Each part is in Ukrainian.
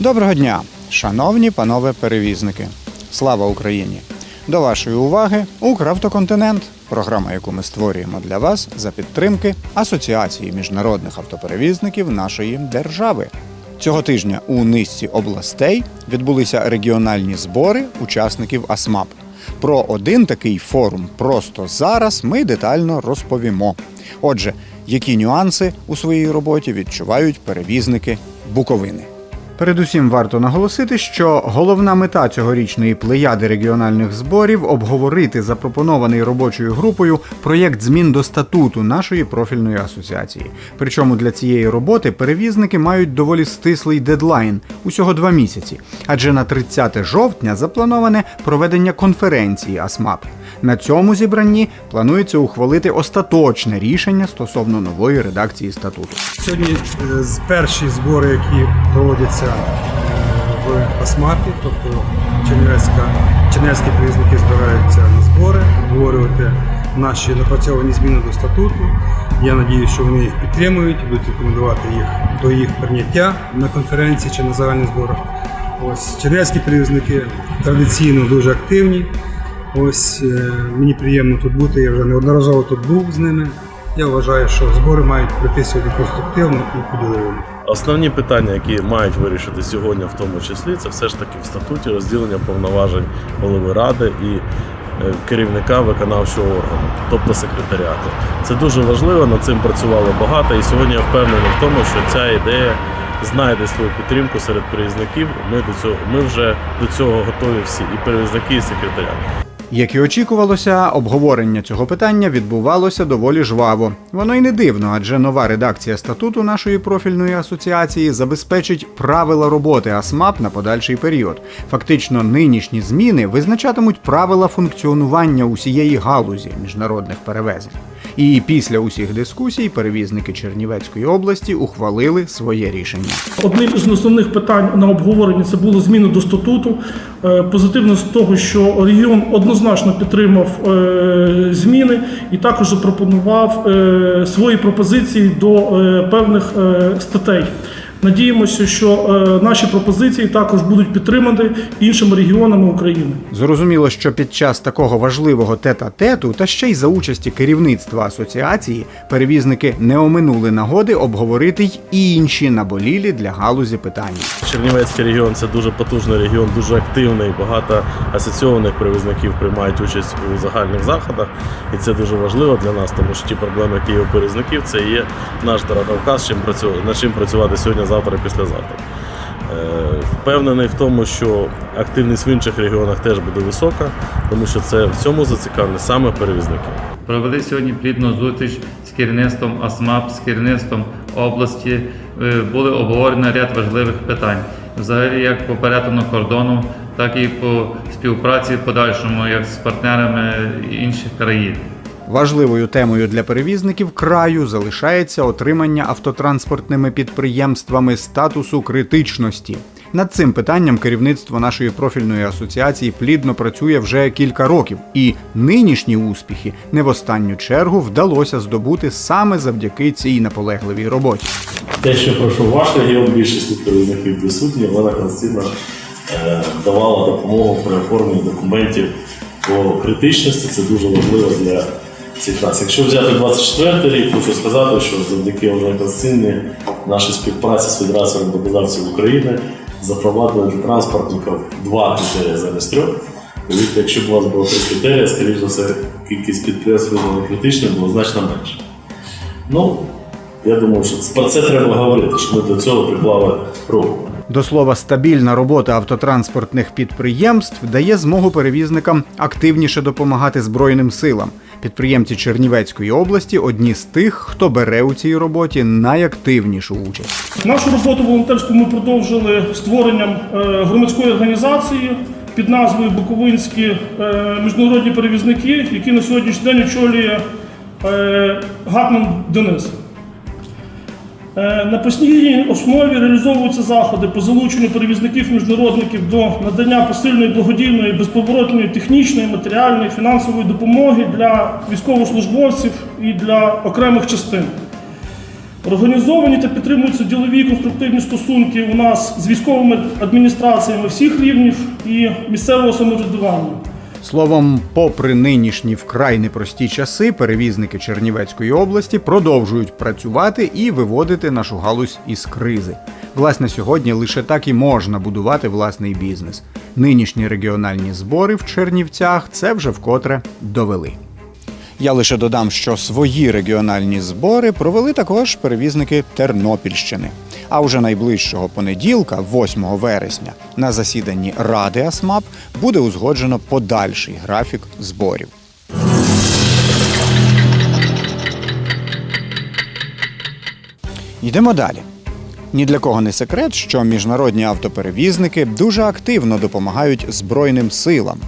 Доброго дня, шановні панове перевізники. Слава Україні! До вашої уваги Укравтоконтинент, програма, яку ми створюємо для вас за підтримки Асоціації міжнародних автоперевізників нашої держави. Цього тижня у низці областей відбулися регіональні збори учасників АСМАП. Про один такий форум просто зараз ми детально розповімо. Отже, які нюанси у своїй роботі відчувають перевізники Буковини. Передусім варто наголосити, що головна мета цьогорічної плеяди регіональних зборів обговорити запропонований робочою групою проєкт змін до статуту нашої профільної асоціації. Причому для цієї роботи перевізники мають доволі стислий дедлайн усього два місяці, адже на 30 жовтня заплановане проведення конференції АСМАП. На цьому зібранні планується ухвалити остаточне рішення стосовно нової редакції статуту. Сьогодні е, з- перші збори, які проводяться е, в Асмапі, тобто чернівецькі перевізники збираються на збори, обговорювати наші напрацьовані зміни до статуту. Я сподіваюся, що вони їх підтримують, будуть рекомендувати їх до їх прийняття на конференції чи на загальних зборах. Ось чернівецькі перевізники традиційно дуже активні. Ось е, мені приємно тут бути. Я вже неодноразово тут був з ними. Я вважаю, що збори мають пройти сьогодні конструктивно і поділовано. Основні питання, які мають вирішити сьогодні, в тому числі, це все ж таки в статуті розділення повноважень голови ради і е, керівника виконавчого органу, тобто секретаріату. Це дуже важливо, над цим працювало багато, і сьогодні я впевнений в тому, що ця ідея знайде свою підтримку серед перевізників. Ми до цього ми вже до цього готові всі, і перевізники, і секретаріат. Як і очікувалося, обговорення цього питання відбувалося доволі жваво. Воно й не дивно, адже нова редакція статуту нашої профільної асоціації забезпечить правила роботи АСМАП на подальший період. Фактично, нинішні зміни визначатимуть правила функціонування усієї галузі міжнародних перевезень. І після усіх дискусій перевізники Чернівецької області ухвалили своє рішення. Одним із основних питань на обговоренні це було зміни до статуту. Е, Позитивно з того, що регіон однозначно підтримав е, зміни і також запропонував е, свої пропозиції до певних статей. Надіємося, що е, наші пропозиції також будуть підтримані іншими регіонами України. Зрозуміло, що під час такого важливого тета-тету та ще й за участі керівництва асоціації перевізники не оминули нагоди обговорити й інші наболілі для галузі питання. Чернівецький регіон це дуже потужний регіон, дуже активний. Багато асоційованих перевізників приймають участь у загальних заходах, і це дуже важливо для нас, тому що ті проблеми, які є у перевізників, це є наш дороговказ, чим працю... над чим працювати сьогодні, завтра післязавтра. Е, Впевнений в тому, що активність в інших регіонах теж буде висока, тому що це в цьому зацікавлені саме перевізники. Провели сьогодні плідну зустріч з керівництвом АСМАП, з керівництвом області. Е, Були обговорені ряд важливих питань. Взагалі, як по перетину кордону, так і по співпраці в подальшому, як з партнерами інших країн. Важливою темою для перевізників краю залишається отримання автотранспортними підприємствами статусу критичності. Над цим питанням керівництво нашої профільної асоціації плідно працює вже кілька років, і нинішні успіхи не в останню чергу вдалося здобути саме завдяки цій наполегливій роботі. Те, що пройшов ваш регіон, більшість перевізників присутні, Олена Константина е, давала допомогу при оформленні документів по критичності. Це дуже важливо для всіх нас. Якщо взяти 24 рік, хочу сказати, що завдяки Константині нашій співпраці з Федерацією роботодавців України запровадили для транспортників два критерії замість трьох. Повірте, якщо б у вас було три критерії, скоріш за все, кількість підприємств визнано критичною було значно менше. Ну, я думаю, що про це треба говорити, що ми до цього приклали руку. До слова, стабільна робота автотранспортних підприємств дає змогу перевізникам активніше допомагати Збройним силам. Підприємці Чернівецької області одні з тих, хто бере у цій роботі найактивнішу участь. Нашу роботу волонтерську ми продовжили створенням е, громадської організації під назвою Буковинські е, міжнародні перевізники, які на сьогоднішній день очолює е, Гатман Денис. Е, На постійній основі реалізовуються заходи по залученню перевізників-міжнародників до надання посильної благодійної, безповоротної технічної, матеріальної, фінансової допомоги для військовослужбовців і для окремих частин. Організовані та підтримуються ділові конструктивні стосунки у нас з військовими адміністраціями всіх рівнів і місцевого самоврядування. Словом, попри нинішні вкрай непрості часи, перевізники Чернівецької області продовжують працювати і виводити нашу галузь із кризи. Власне, сьогодні лише так і можна будувати власний бізнес. Нинішні регіональні збори в Чернівцях це вже вкотре довели. Я лише додам, що свої регіональні збори провели також перевізники Тернопільщини. А уже найближчого понеділка, 8 вересня, на засіданні Ради АСМАП буде узгоджено подальший графік зборів. Йдемо далі. Ні для кого не секрет, що міжнародні автоперевізники дуже активно допомагають Збройним силам.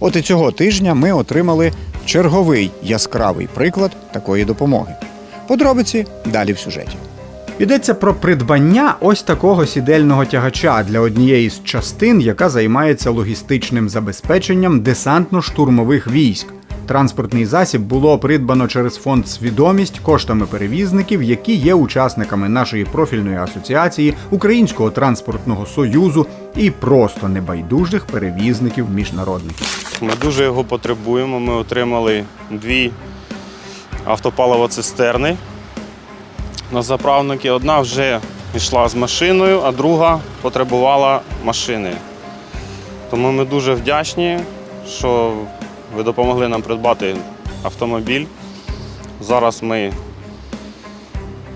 От і цього тижня ми отримали черговий яскравий приклад такої допомоги. Подробиці далі в сюжеті. Йдеться про придбання ось такого сідельного тягача для однієї з частин, яка займається логістичним забезпеченням десантно-штурмових військ. Транспортний засіб було придбано через фонд Свідомість коштами перевізників, які є учасниками нашої профільної асоціації Українського транспортного союзу і просто небайдужих перевізників міжнародників. Ми дуже його потребуємо. Ми отримали дві автопаливоцистерни на заправники. Одна вже йшла з машиною, а друга потребувала машини. Тому ми дуже вдячні, що ви допомогли нам придбати автомобіль. Зараз ми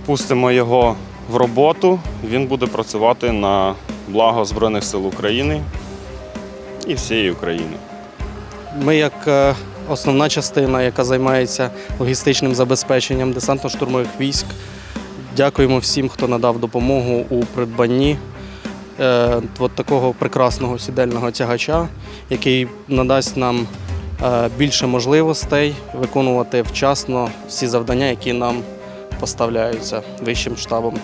пустимо його в роботу. Він буде працювати на благо Збройних сил України і всієї України. Ми, як е, основна частина, яка займається логістичним забезпеченням десантно-штурмових військ, дякуємо всім, хто надав допомогу у придбанні е, от такого прекрасного сідельного тягача, який надасть нам е, більше можливостей виконувати вчасно всі завдання, які нам поставляються вищим штабом.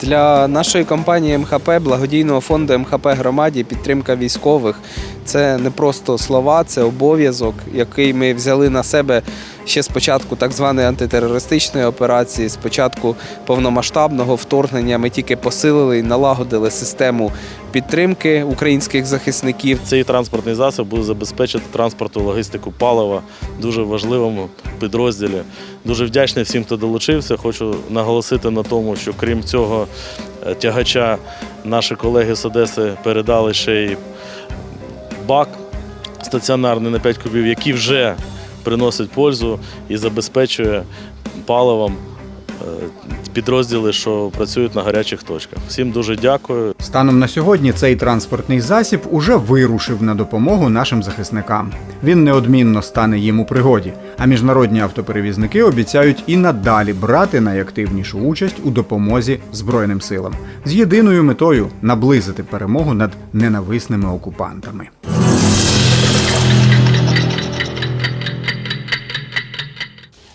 Для нашої компанії МХП, благодійного фонду МХП громаді, підтримка військових це не просто слова, це обов'язок, який ми взяли на себе ще з початку так званої антитерористичної операції, з початку повномасштабного вторгнення. Ми тільки посилили і налагодили систему підтримки українських захисників. Цей транспортний засіб буде забезпечити транспорту логістику палива дуже важливому підрозділі. Дуже вдячний всім, хто долучився. Хочу наголосити на тому, що крім цього е, тягача, наші колеги з Одеси передали ще й бак стаціонарний на 5 кубів, який вже приносить пользу і забезпечує паливом е, підрозділи, що працюють на гарячих точках. Всім дуже дякую. Станом на сьогодні цей транспортний засіб уже вирушив на допомогу нашим захисникам. Він неодмінно стане їм у пригоді. А міжнародні автоперевізники обіцяють і надалі брати найактивнішу участь у допомозі Збройним силам з єдиною метою наблизити перемогу над ненависними окупантами.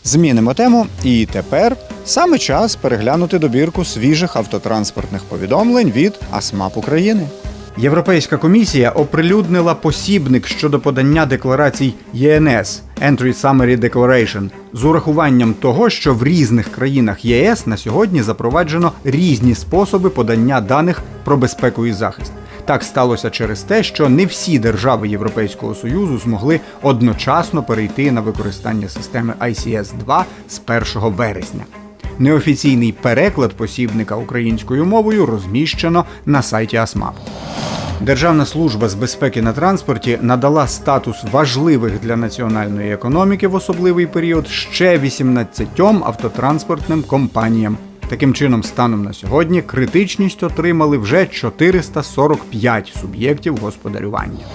Змінимо тему, і тепер саме час переглянути добірку свіжих автотранспортних повідомлень від АСМАП України. Європейська комісія оприлюднила посібник щодо подання декларацій ЄНС Entry Summary Declaration з урахуванням того, що в різних країнах ЄС на сьогодні запроваджено різні способи подання даних про безпеку і захист. Так сталося через те, що не всі держави Європейського Союзу змогли одночасно перейти на використання системи ICS 2 з 1 вересня. Неофіційний переклад посібника українською мовою розміщено на сайті АСМАП. Державна служба з безпеки на транспорті надала статус важливих для національної економіки в особливий період ще 18 автотранспортним компаніям. Таким чином, станом на сьогодні критичність отримали вже 445 суб'єктів господарювання.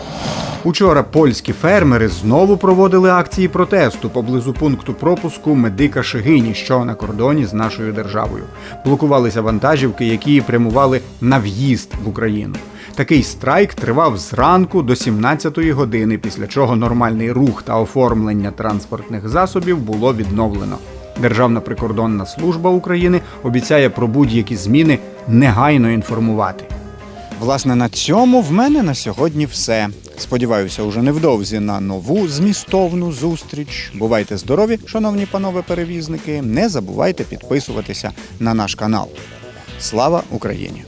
Учора польські фермери знову проводили акції протесту поблизу пункту пропуску медика Шигині, що на кордоні з нашою державою. Блокувалися вантажівки, які прямували на в'їзд в Україну. Такий страйк тривав зранку до 17-ї години, після чого нормальний рух та оформлення транспортних засобів було відновлено. Державна прикордонна служба України обіцяє про будь-які зміни негайно інформувати. Власне, на цьому в мене на сьогодні все. Сподіваюся, уже невдовзі на нову змістовну зустріч. Бувайте здорові, шановні панове перевізники. Не забувайте підписуватися на наш канал. Слава Україні!